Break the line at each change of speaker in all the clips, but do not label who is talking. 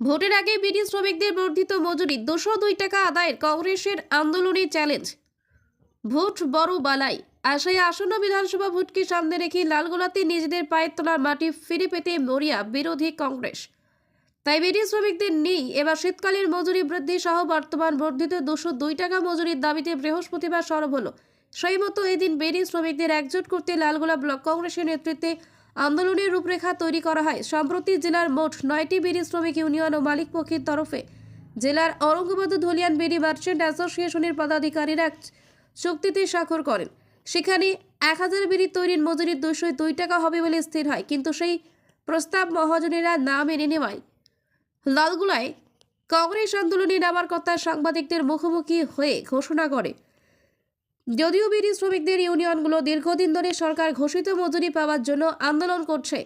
ভোটের আগে বিডি শ্রমিকদের বর্ধিত মজুরি দুশো দুই টাকা আদায়ের কংগ্রেসের আন্দোলনের চ্যালেঞ্জ। ভোট বড় বালাই। আশায় আসন্ন বিধানসভা ভোটকে সামনে রেখে লালগোলাতে নিজেদের পায়ের তোলার মাটি ফিরে পেতে মরিয়া বিরোধী কংগ্রেস। তাই বিডি শ্রমিকদের নেই। এবার শীতকালীন মজুরি বৃদ্ধি সহ বর্তমান বর্ধিত দুশো দুই টাকা মজুরির দাবিতে বৃহস্পতিবার সরব হলো। সেই মতো এদিন বেরি শ্রমিকদের একজোট করতে লালগোলা ব্লক কংগ্রেসের নেতৃত্বে আন্দোলনের রূপরেখা তৈরি করা হয়। সম্প্রতি জেলার মোট নয়টি বিড়ি শ্রমিক ইউনিয়ন ও মালিক পক্ষের তরফে জেলার অরঙ্গবাদ ধলিয়ান বিড়ি মার্চেন্ট অ্যাসোসিয়েশনের পদাধিকারীরা চুক্তিতে স্বাক্ষর করেন। সেখানে এক হাজার বিড়ি তৈরির মজুরি দুশো দুই টাকা হবে বলে স্থির হয়, কিন্তু সেই প্রস্তাব মহাজনেরা না মেনে নেওয়ায় লালগুলায় কংগ্রেস আন্দোলনে নামার কথা সাংবাদিকদের মুখোমুখি হয়ে ঘোষণা করে। যদিও বিড়ি শ্রমিকদের ইউনিয়নগুলো দীর্ঘদিন ধরে সরকার ঘোষিত মজুরি পাওয়ার জন্য আন্দোলন করছে।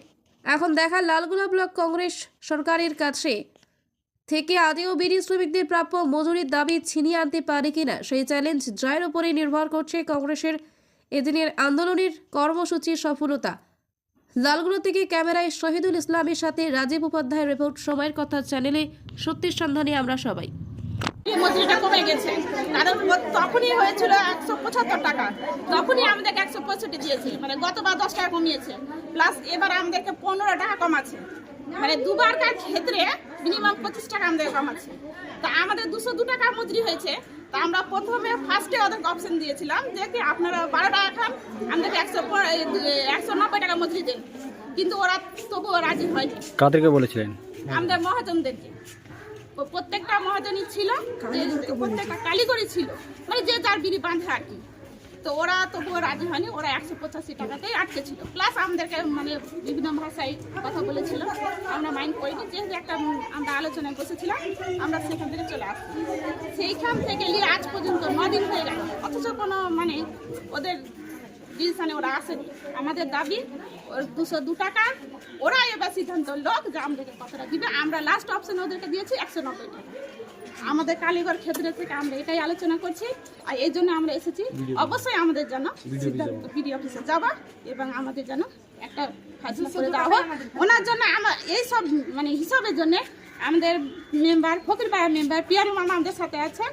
এখন দেখা লালগোলা ব্লক কংগ্রেস সরকারের কাছে থেকে আদেও বিড়ি শ্রমিকদের প্রাপ্য মজুরির দাবি ছিনিয়ে আনতে পারে কিনা সেই চ্যালেঞ্জ জয়ের উপরে নির্ভর করছে কংগ্রেসের এদিনের আন্দোলনের কর্মসূচির সফলতা। লালগুলো থেকে ক্যামেরায় শহীদুল ইসলামের সাথে রাজীব উপাধ্যায়ের রিপোর্ট সময়ের কথা চ্যানেলে সত্যির সন্ধানে আমরা সবাই।
মজুরিটা কমে গেছে। কারণ তখনই হয়েছিল একশো পঁচাত্তর টাকা। তখনই আমাদেরকে একশো পঁয়ষট্টি দিয়েছে। মানে গতবার দশ টাকা কমিয়েছে। প্লাস এবার আমাদেরকে পনেরো টাকা কমাচ্ছে। মানে দুবারকার ক্ষেত্রে মিনিমাম পঁচিশ টাকা আমাদের কমাচ্ছে। তা আমাদের দুশো দু টাকা মজুরি হয়েছে। তা আমরা প্রথমে ফার্স্টে ওদেরকে অপশন দিয়েছিলাম যে কি আপনারা বারো টাকা খান আমাদেরকে একশো একশো নব্বই টাকা মজুরি দেন। কিন্তু ওরা তবুও রাজি হয়নি।
কাদেরকে বলেছিলেন?
আমাদের মহাজনদেরকে। প্রত্যেকটা মহাজনই ছিল প্রত্যেকটা কালীগড়ি ছিল মানে যে যার বিড়ি বাঁধে আর কি। তো ওরা তবুও রাজি হয়নি, ওরা একশো পঁচাশি টাকাতেই আটকে ছিল। প্লাস আমাদেরকে মানে বিভিন্ন ভাষায় কথা বলেছিল, আমরা মাইন্ড করিনি, যেহেতু একটা আমরা আলোচনায় বসেছিলাম, আমরা সেখান থেকে চলে আসছি সেইখান থেকে নিয়ে আজ পর্যন্ত নদিন হয়ে গেল। অথচ কোনো মানে ওদের ডিসিশনে ওরা আসেনি আমাদের দাবি ওর দুশো দু টাকা। ওরা এবার সিদ্ধান্ত লোক যে আমাদেরকে কতটা দিবে। আমরা লাস্ট অপশন ওদেরকে দিয়েছি একশো নব্বই টাকা। আমাদের কালীগড় ক্ষেত্রে থেকে আমরা এটাই আলোচনা করছি। আর এই জন্য আমরা এসেছি। অবশ্যই আমাদের জন্য সিদ্ধান্ত বিডি অফিসে যাওয়া এবং আমাদের জন্য একটা ফাইসলা করে দেওয়া হোক। ওনার জন্য আমার এই সব মানে হিসাবের জন্য আমাদের মেম্বার ফকির ফকিরপাড়ার মেম্বার পিয়ারি মামা আমাদের সাথে আছে।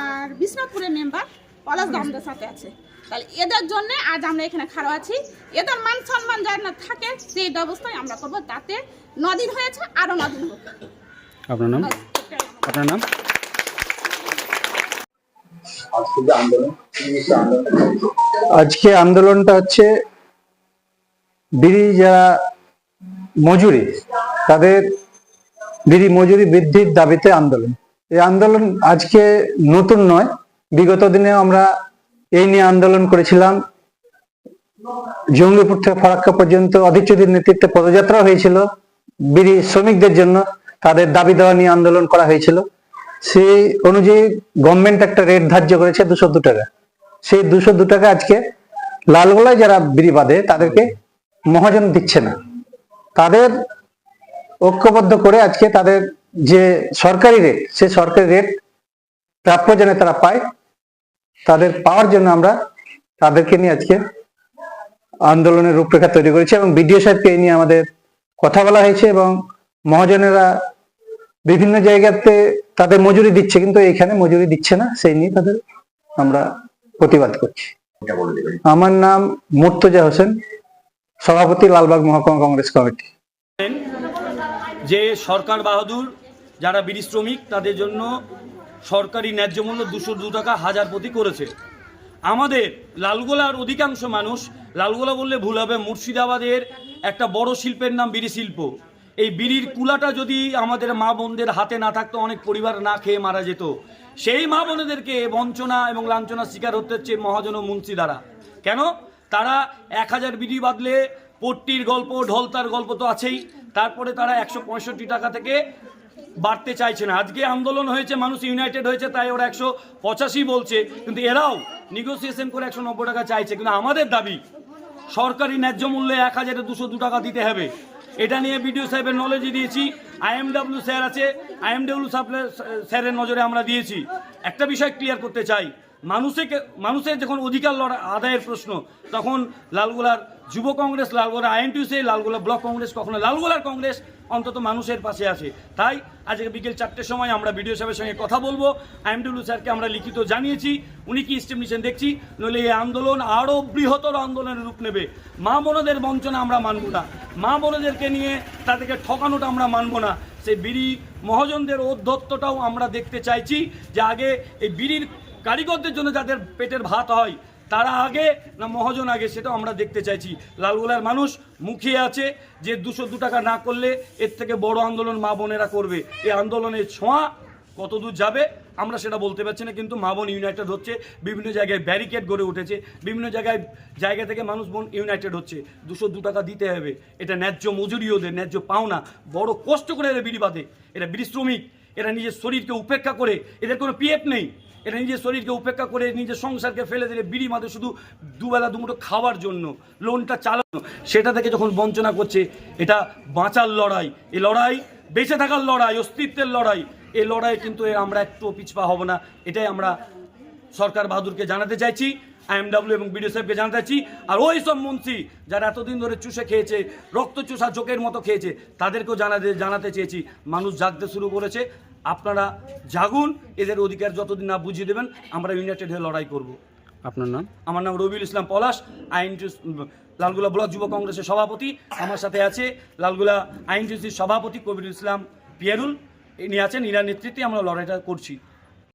আর বিষ্ণুপুরের মেম্বার পলাশ দা আমাদের সাথে আছে। তাহলে এদের জন্য আজ আমরা এখানে খাড়া আছি। এদের মান সম্মান যেন না থাকে সেই ব্যবস্থাই আমরা করব তাতে নদিন হয়েছে আরও নদিন হোক
আপনার নাম। আপনার নাম?
আজকে
আন্দোলনটা হচ্ছে বিড়ি যারা মজুরি তাদের বিড়ি মজুরি বৃদ্ধির দাবিতে আন্দোলন। এই আন্দোলন আজকে নতুন নয় বিগত দিনে আমরা এই নিয়ে আন্দোলন করেছিলাম। জঙ্গিপুর থেকে ফারাক্কা পর্যন্ত অধীরচৌধুরীর নেতৃত্বে পদযাত্রা হয়েছিল। বিড়ি শ্রমিকদের জন্য তাদের দাবি দেওয়া নিয়ে আন্দোলন করা হয়েছিল। সেই অনুযায়ী গভর্নমেন্ট একটা রেট ধার্য করেছে দুশো দু টাকা। সেই দুশো দু টাকা আজকে লালগোলায় যারা বিড়ি বাঁধে, তাদেরকে মহাজন দিচ্ছে না। তাদের ঐক্যবদ্ধ করে আজকে তাদের যে সরকারি রেট সে সরকারি রেট প্রাপ্য যেন তারা পায়। তাদের পাওয়ার জন্য আমরা তাদেরকে নিয়ে আজকে আন্দোলনের রূপরেখা তৈরি করেছি এবং বিডিও সাহেবকে নিয়ে আমাদের কথা বলা হয়েছে এবং মহাজনেরা বিভিন্ন জায়গাতে তাদের মজুরি দিচ্ছে, কিন্তু এখানে মজুরি দিচ্ছে না, সেই নিয়ে তাদের আমরা প্রতিবাদ করছি। আমার নাম মুর্তজা হোসেন, সভাপতি লালবাগ মহকুমা কংগ্রেস কমিটি।
যে সরকার বাহাদুর, যারা বিড়ি শ্রমিক, তাদের জন্য সরকারি ন্যায্য মূল্য দুশো দু টাকা হাজার প্রতি করেছে। আমাদের লালগোলার অধিকাংশ মানুষ, লালগোলা বললে ভুল হবে, মুর্শিদাবাদের একটা বড় শিল্পের নাম বিড়ি শিল্প। এই বিড়ির কুলাটা যদি আমাদের মা বোনদের হাতে না থাকতো, অনেক পরিবার না খেয়ে মারা যেত। সেই মা বোনেদেরকে বঞ্চনা এবং লাঞ্ছনার শিকার হতে হচ্ছে মহাজন ও দ্বারা। কেন? তারা এক হাজার বিড়ি বাদলে পট্টির গল্প, ঢলতার গল্প তো আছেই। তারপরে তারা একশো পঁয়ষট্টি টাকা থেকে বাড়তে চাইছে না আজকে আন্দোলন হয়েছে মানুষ ইউনাইটেড হয়েছে তাই ওরা একশো পঁচাশি বলছে কিন্তু এরাও নিগোসিয়েশন করে একশো নব্বই টাকা চাইছে কিন্তু আমাদের দাবি সরকারি ন্যায্য মূল্যে এক হাজারে দুশো দু টাকা দিতে হবে এটা নিয়ে বিডিও সাহেবের নলেজই দিয়েছি আইএমডাব্লিউ স্যার আছে আইএমডাব্লিউ স্যারের নজরে আমরা দিয়েছি একটা বিষয় ক্লিয়ার করতে চাই মানুষকে, মানুষের যখন অধিকার লড়া, আদায়ের প্রশ্ন, তখন লালগোলার যুব কংগ্রেস লালগোলা আইএনটিউসি, লালগোলা ব্লক কংগ্রেস, কখনো লালগোলার কংগ্রেস অন্তত মানুষের পাশে আছে। তাই আজকে বিকেল চারটের সময় আমরা বিডিও সাহেবের সঙ্গে কথা বলব। আইএমডব্লিউ স্যারকে আমরা লিখিত জানিয়েছি। উনি কি স্টেপ নিচ্ছেন দেখছি? নইলে এই আন্দোলন আরও বৃহত্তর আন্দোলনের রূপ নেবে। মা বোনদের বঞ্চনা আমরা মানব না। মা বোনদেরকে নিয়ে তাদেরকে ঠকানোটা আমরা মানব না। সেই বিড়ি মহাজনদের ঔদ্ধত্যটাও আমরা দেখতে চাইছি যে আগে এই বিড়ির কারিগরদের জন্য যাদের পেটের ভাত হয়, তারা আগে না মহাজন আগে, সেটাও আমরা দেখতে চাইছি। লালগোলার মানুষ মুখিয়ে আছে যে দুশো দু টাকা না করলে এর থেকে বড় আন্দোলন মা বোনেরা করবে। এই আন্দোলনের ছোঁয়া কত দূর যাবে, আমরা সেটা বলতে পারছি না, কিন্তু মা বোন ইউনাইটেড হচ্ছে, বিভিন্ন জায়গায় ব্যারিকেড গড়ে উঠেছে, বিভিন্ন জায়গায়, জায়গা থেকে মানুষ বোন ইউনাইটেড হচ্ছে। দুশো দু টাকা দিতে হবে, এটা ন্যায্য মজুরি ওদের ন্যায্য পাওনা। বড় কষ্ট করে এরা বিড়ি বাঁধে, এরা বিড়ি শ্রমিক। এরা নিজের শরীরকে উপেক্ষা করে, এদের কোনো পিএফ নেই। এরা নিজের শরীরকে উপেক্ষা করে নিজের সংসারকে ফেলে দিলে বিড়ি মাঝে শুধু দুবেলা দুমুটো খাওয়ার জন্য, লোনটা চালানো সেটা থেকে যখন বঞ্চনা করছে, এটা বাঁচার লড়াই। এই লড়াই, বেঁচে থাকার লড়াই, অস্তিত্বের লড়াই। এই লড়াই কিন্তু আমরা একটু পিছপা হব না। এটাই আমরা সরকার বাহাদুরকে জানাতে চাইছি, আইএমডাব্লিউ এবং বিডিও সাহেবকে জানাতে চাইছি। আর ওই সব মন্ত্রী যারা এতদিন ধরে চুষে খেয়েছে রক্ত চুষা চোখের মতো খেয়েছে, তাদেরকেও জানাতে জানাতে চেয়েছি। মানুষ জাগতে শুরু করেছে আপনারা জাগুন এদের অধিকার যতদিন না বুঝিয়ে দেবেন আমরা ইউনাইটেড হয়ে লড়াই করব।
আপনার নাম?
আমার নাম রবিউল ইসলাম পলাশ আইন লালগুলা ব্লক যুব কংগ্রেসের সভাপতি। আমার সাথে আছে লালগুলা আইনটিসির সভাপতি কবির ইসলাম পিয়ারুল। ইনি আছেন ইনার নেতৃত্বে আমরা লড়াইটা করছি।